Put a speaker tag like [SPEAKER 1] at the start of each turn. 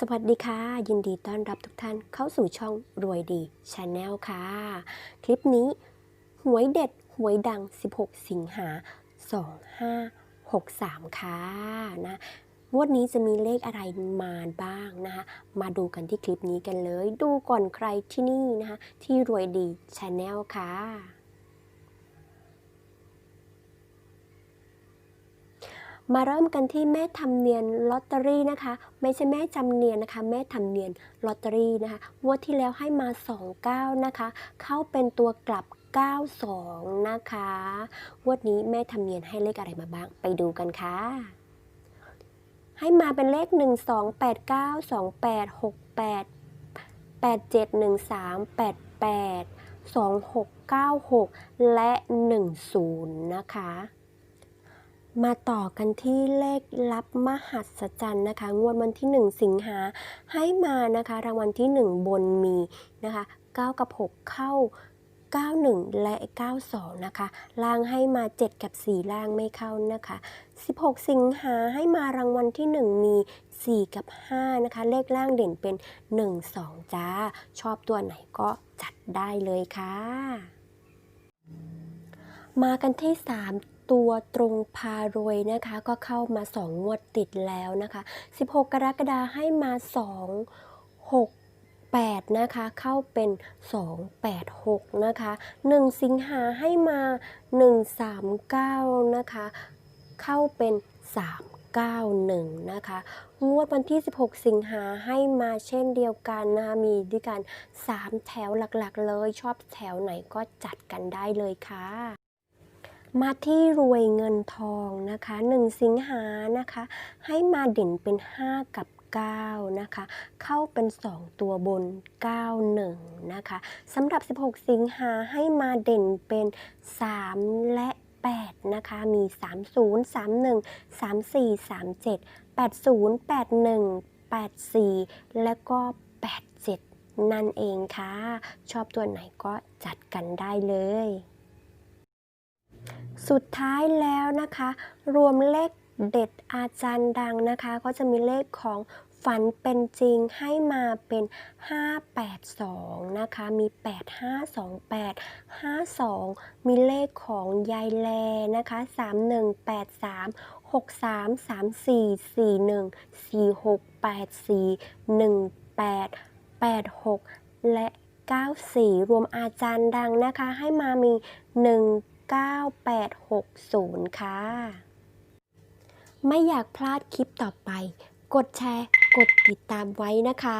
[SPEAKER 1] สวัสดีค่ะ ยินดีต้อนรับทุกท่านเข้าสู่ช่องรวยดีชาแนลค่ะ คลิปนี้ หวยเด็ด หวยดัง 16 สิงหา 2563 ค่ะนะงวดนี้จะมีเลขอะไรมาบ้างนะคะ มาดูกันที่คลิปนี้กันเลย ดูก่อนใครที่นี่นะคะ ที่รวยดีชาแนลค่ะ มาเริ่มกันที่แม่ทำเนียนลอตเตอรี่นะคะ ไม่ใช่แม่จำเนียนนะคะ แม่ทำเนียนลอตเตอรี่นะคะงวดที่แล้วให้มา 29 นะคะ เข้าเป็นตัวกลับ 92 นะคะงวดนี้แม่ทำเนียนให้เลขอะไรมาบ้างไปดูกันค่ะ ให้มาเป็นเลข 1 2 8 9 2 8 6 8 8 7 1 3 8 8 2 6 9 6 และ 10 นะคะ มาต่อกันที่เลขลับมหัศจรรย์นะคะ งวดวันที่ 1 สิงหาให้มานะคะ รางวัลที่ 1 บนมีนะคะ 9 กับ 6 เข้า 91 และ 92 นะคะ ล่างให้มา 7 กับ 4 ล่างไม่เข้านะคะ 16 สิงหาให้มารางวัลที่ 1 มี 4 กับ 5 นะคะ เลขล่างเด่นเป็น 1 2 จ้า ชอบตัวไหนก็จัดได้เลยค่ะ มากันที่ 3 ตัวตรงพารวยนะคะ ก็เข้ามา 2 งวดติดแล้วนะคะ 16 กรกฎาคมให้มา 2 6 8 นะคะ เข้าเป็น 286 นะคะ 1 สิงหาให้มา 139 นะคะ เข้าเป็น 391 นะคะ งวดวันที่ 16 สิงหาให้มาเช่นเดียวกันนะคะมีด้วยกัน 3 แถวหลักๆเลยชอบแถวไหนก็จัดกันได้เลยค่ะ มาที่รวยเงินทองนะคะ1สิงหานะคะ ให้มาเด่นเป็น 5 กับ 9 นะคะ เข้าเป็น 2 ตัวบน 91 นะคะสำหรับ 16 สิงหาให้มาเด่นเป็น 3 และ 8 นะคะ มี 30 31 34 37 80 81 84 และก็ 87 นั่นเองค่ะ ชอบตัวไหนก็จัดกันได้เลย สุดท้ายแล้วนะคะ รวมเลขเด็ดอาจารย์ดังนะคะ ก็จะมีเลขของฝันเป็นจริงให้มาเป็น 582 นะคะ มี 8528 52 มีเลขของยายแลนะคะ 3183 63 34 41 46 84 18 86 และ 94 รวมอาจารย์ดังนะคะ ให้มามี 9860 ค่ะ ไม่อยากพลาดคลิปต่อไป กดแชร์ กดติดตามไว้นะคะ